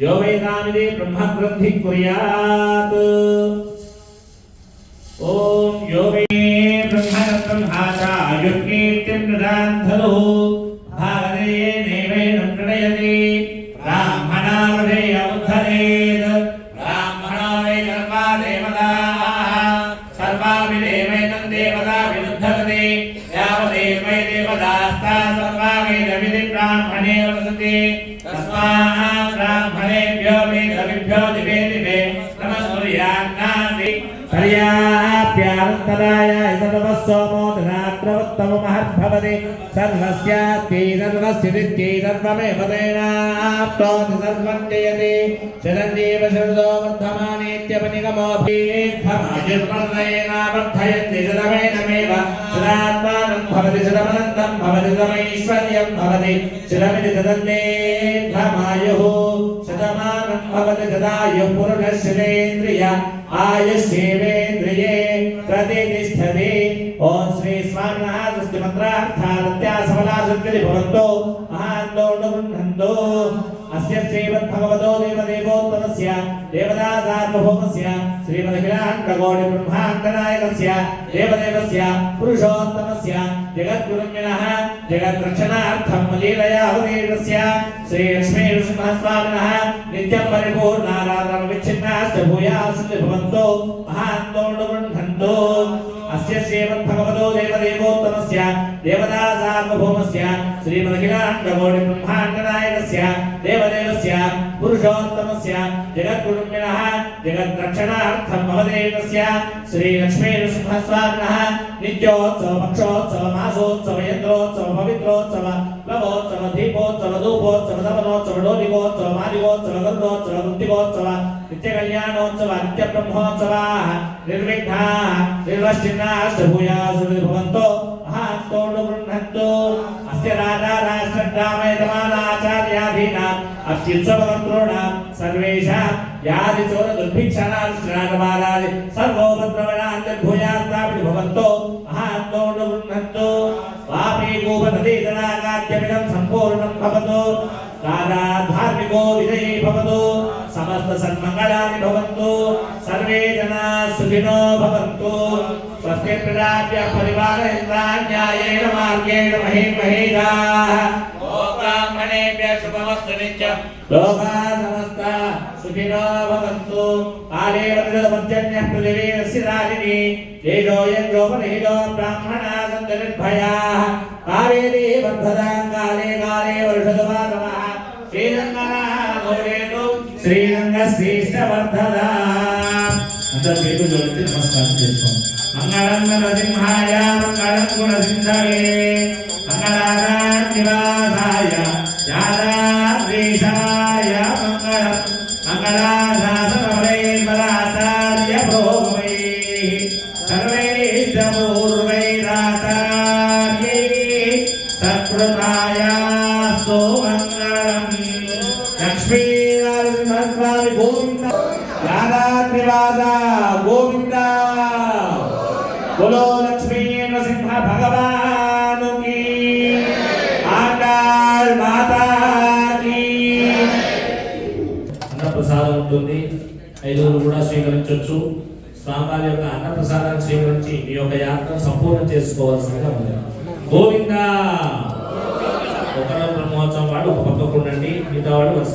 यो वेदानिदे ब्रह्मग्रन्थि कुर्यात् ॐ यो वे ब्रह्मरत्नं हाता युक्कीर्तिं ददान्धरो भागदे तस्मात् ब्राह्मणेभ्यो वेदविभ्यो दिवे दिवे नमः सूर्यान्नादि पर्याप्यानन्तराय सर्वस्वमो धनात्रवत्तममहद्भवति सर्वस्यात्यै सर्वस्थितित्यै सर्वमेव तेनाप्नोति सर्वं जयति चिरञ्जीव शरदो वर्धमानेत्यपनिगमो भीद्धमायुर्वर्धयेनावर्धयन्ति शरमेणमेव चिरात्मानं भवति चिरमनन्तं भवति चिरमैश्वर्यं भवति चिरमिति तदन्नेद्धमायुः शतमानं भवति तदायुः पुरुषशिवेन्द्रिय आयुष्येवेन्द्रिये प्रतिष्ठति ఓం శ్రీ స్వర్ణ సృష్టి మంత్రార్థారత్యా సఫలా సుత్కరి భవంతో మహాందోండో అస్య శ్రీమద్ భగవతో దేవదేవోత్తమస్య దేవతా సార్వభౌమస్య శ్రీమదఖిలాండగోడి బ్రహ్మాండనాయకస్య దేవదేవస్య పురుషోత్తమస్య జగద్గురుణ్యణ జగద్రక్షణార్థం మలీలయాహుదీరస్య శ్రీలక్ష్మీ నృసింహస్వామిన నిత్యం పరిపూర్ణారాధన విచ్ఛిన్నాశ్చ భూయాసు భవంతో మహాందోండో అస్య శ్రీమద్భగవతో దేవదేవోత్తమస్య దేవతా సార్వభౌమస్య శ్రీమదఖిలాండగోడి బ్రహ్మాండనాయకస్య దేవదేవస్య పురుషోత్తమస్య జగత్కుటుంబినః జగద్రక్షణార్థం భవదేవస్య శ్రీలక్ష్మీ నృసింహస్వామినः నిత్యోత్సవ పక్షోత్సవ మాసోత్సవ యంత్రోత్సవ పవిత్రోత్సవ ప్లవోత్సవ దీపోత్సవ ధూపోత్సవ దమనోత్సవ డోలికోత్సవ మాలికోత్సవ గరుడోత్సవ వృత్తికోత్సవ నిత్యకళ్యాణోత్సవ నిత్య బ్రహ్మోత్సవా నిర్విఘ్నా నిర్వశ్చిన్నా భూయాసుభవంతో మహాస్తోడు గృహంతో అస్య రాజా రాష్ట్రగ్రామయమానాచార్యాధీనా అత్యుత్సవమంత్రోణ సర్వేషాం యాది చోర దుర్భిక్షణాది శ్రాగమానాది సర్వోపద్రవణాంతర్భూయాస్తాపి భవంతో మహాస్తోడు గృహంతో వాపే గోపతదేతనాగాద్యమిదం సంపూర్ణం భవతో. धार्मिको विजयी भवतु समस्त सन्मङ्गलानि भवन्तु सर्वे जनाः सुखिनो भवन्तु स्वस्ति प्रजाभ्यः परिवारेन्द्रान्यायेन मार्गेण महे महेदाः ब्राह्मणेभ्यः शुभमस्तु नित्यम् लोकाः समस्ता सुखिनो भवन्तु काले वर्गमध्यन्यः पृथिवीरस्य राजिनी तेजोऽयं जोपनिहितो ब्राह्मणाः सन्तु निर्भयाः कावेरी वर्धतां काले काले అందరూ చేతులు జోడించి నమస్కారం చేసుకోండి. మంగళం నరసింహాయ మంగళం గుణసింధవే మంగళాదాయ యాదాద్వేషాయ మంగళం మంగళాశాసనవైర్మలాచార్య భోగవై సర్వైర్జమూర్వైరాచార్యై సత్కృతాయాస్తు మంగళం నరసింహస్వామి గోవింద. యాదాద్రివాద గోవింద. బోలో లక్ష్మీ నరసింహ భగవాను కీ. ఆండాళ్ మాతా కీ. అన్నప్రసాదం ఉంటుంది. ఐదుగురు కూడా స్వీకరించవచ్చు స్వామివారి యొక్క అన్నప్రసాదాన్ని స్వీకరించి మీ యొక్క యాత్ర సంపూర్ణం చేసుకోవాల్సిందిగా ఉంది. గోవింద! ఒకరో బ్రహ్మోత్సవం వాడు ఒక పక్కకు ఉండండి. మిగతా వాడు